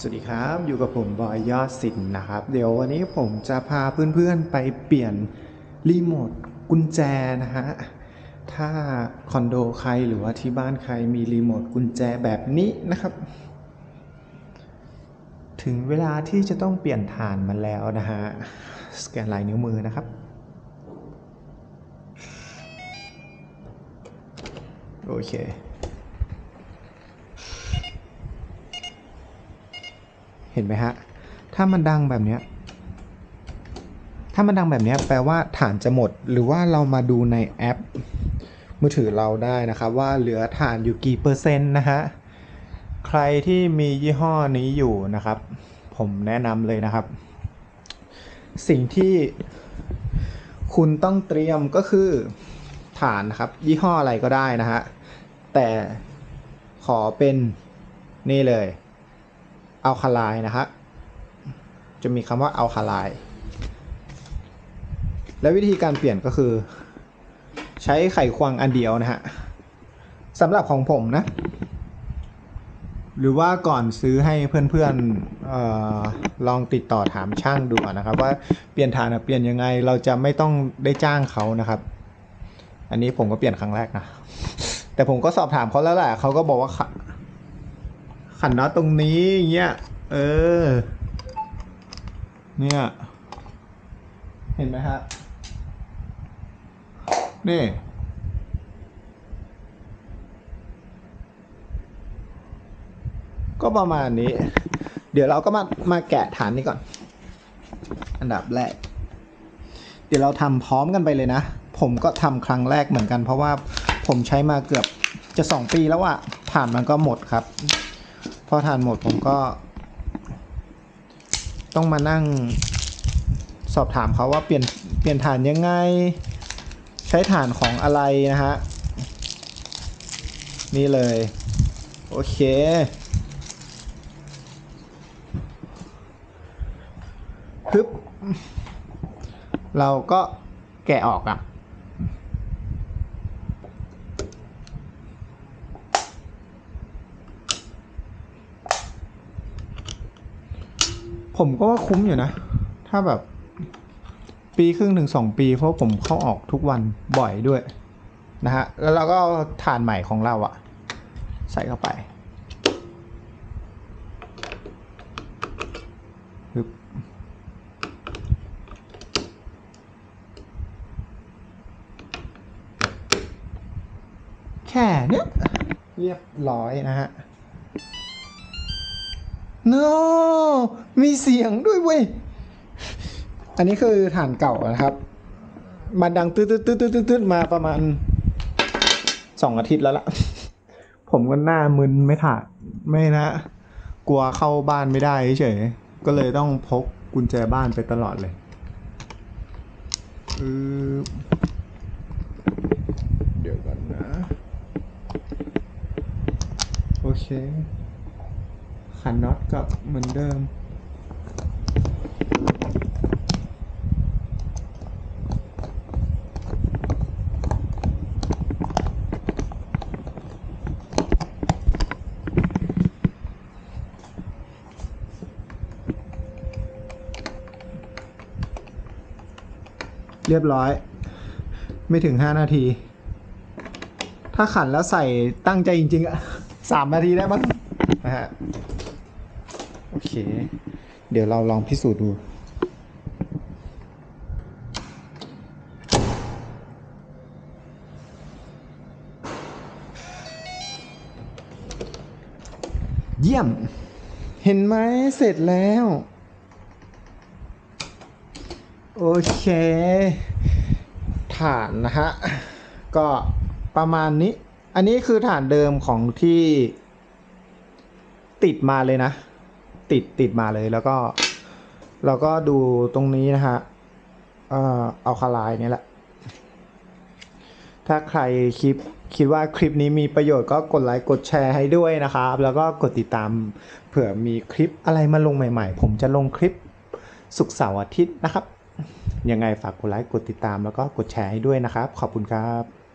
สวัสดีครับ อยู่กับผมบอยยอดสินนะครับ เดี๋ยววันนี้ผมจะพาเพื่อนๆไปเปลี่ยนรีโมทกุญแจนะฮะ ถ้าคอนโดใครหรือว่าที่บ้านใครมีรีโมทกุญแจแบบนี้นะครับ ถึงเวลาที่จะต้องเปลี่ยนฐานมันแล้วนะฮะ สแกนลายนิ้วมือนะครับ โอเค เห็นไหมฮะ ถ้ามันดังแบบเนี้ย ถ้ามันดังแบบนี้แปลว่าฐานจะหมด หรือว่าเรามาดูในแอป มือถือเราได้นะครับ ว่าเหลือฐานอยู่กี่เปอร์เซ็นต์นะฮะ ใครที่มียี่ห้อนี้อยู่นะครับ ผมแนะนำเลยนะครับ สิ่งที่คุณต้องเตรียมก็คือฐานนะครับ ยี่ห้ออะไรก็ได้นะฮะ แต่ขอเป็นนี่เลย อัลคาไลนะฮะจะมีคำว่าอัลคาไลและวิธีการเปลี่ยนก็คือ ใช้ไขควงอันเดียวนะฮะสำหรับของผมนะ หรือว่าก่อนซื้อให้เพื่อนๆออลองติดต่อถามช่างดูนะครับ ว่าเปลี่ยนฐานเปลี่ยนยังไงเราจะไม่ต้องได้จ้างเขานะครับ อันนี้ผมก็เปลี่ยนครั้งแรกนะแต่ผมก็สอบถามเขาแล้วแหละเขาก็บอกว่า ขันน็อตตรงนี้เงี้ย เออ เนี่ย เห็นไหมฮะ นี่ ก็ประมาณนี้ เดี๋ยวเราก็มา มาแกะฐานนี้ก่อน อันดับแรก เดี๋ยวเราทำพร้อมกันไปเลยนะ ผมก็ทำครั้งแรกเหมือนกัน เพราะว่าผมใช้มาเกือบจะสองปีแล้วอะฐานมันก็หมดครับ พอทานหมดผมก็ ต้องมานั่งสอบถามเขาว่าเปลี่ยนเปลี่ยนฐานยังไง ใช้ฐานของอะไรนะฮะ นี่เลย โอเคฮึบเราก็แกะออกอะ ผมก็ว่าคุ้มอยู่นะ ถ้าแบบ ปีครึ่งถึงสองปี เพราะผมเข้าออกทุกวันบ่อยด้วยนะฮะ แล้วเราก็เอานใหม่ของเราอะใส่เข้าไปแค่เนี้ยเรียบร้อยนะฮะ no มีเสียงด้วยเว้ย อันนี้คือฐานเก่านะครับ มันดังตืดตืดตืดตืดตืดมาประมาณสองอาทิตย์แล้วล่ะ ผมก็หน้ามึนไม่ถ่าไม่นะ กลัวเข้าบ้านไม่ได้เฉย ก็เลยต้องพกกุญแจบ้านไปตลอดเลยอือเดี๋ยวก่อนนะ โอเค ขันน็อตกับเหมือนเดิม เรียบร้อย ไม่ถึง 5 นาที ถ้าขันแล้วใส่ตั้งใจจริงๆอะสามนาทีได้มั้งนะฮะ เค เดี๋ยวเราลองพิสูจน์ดู เยี่ยม เห็นไหมเสร็จแล้ว โอเค ฐานนะฮะ ก็ประมาณนี้ อันนี้คือฐานเดิมของที่ติดมาเลยนะ ติดติดมาเลยแล้วก็เราก็ดูตรงนี้นะฮะเอ่อเอาคาลายนี่แหละ ถ้าใครคลิปคิดว่าคลิปนี้มีประโยชน์ก็กดไลค์กดแชร์ให้ด้วยนะครับ แล้วก็กดติดตามเผื่อมีคลิปอะไรมาลงใหม่ๆ ผมจะลงคลิปศุกเสาร์อาทิตย์นะครับ ยังไงฝากกดไลค์กดติดตามแล้วก็กดแชร์ให้ด้วยนะครับ ขอบคุณครับ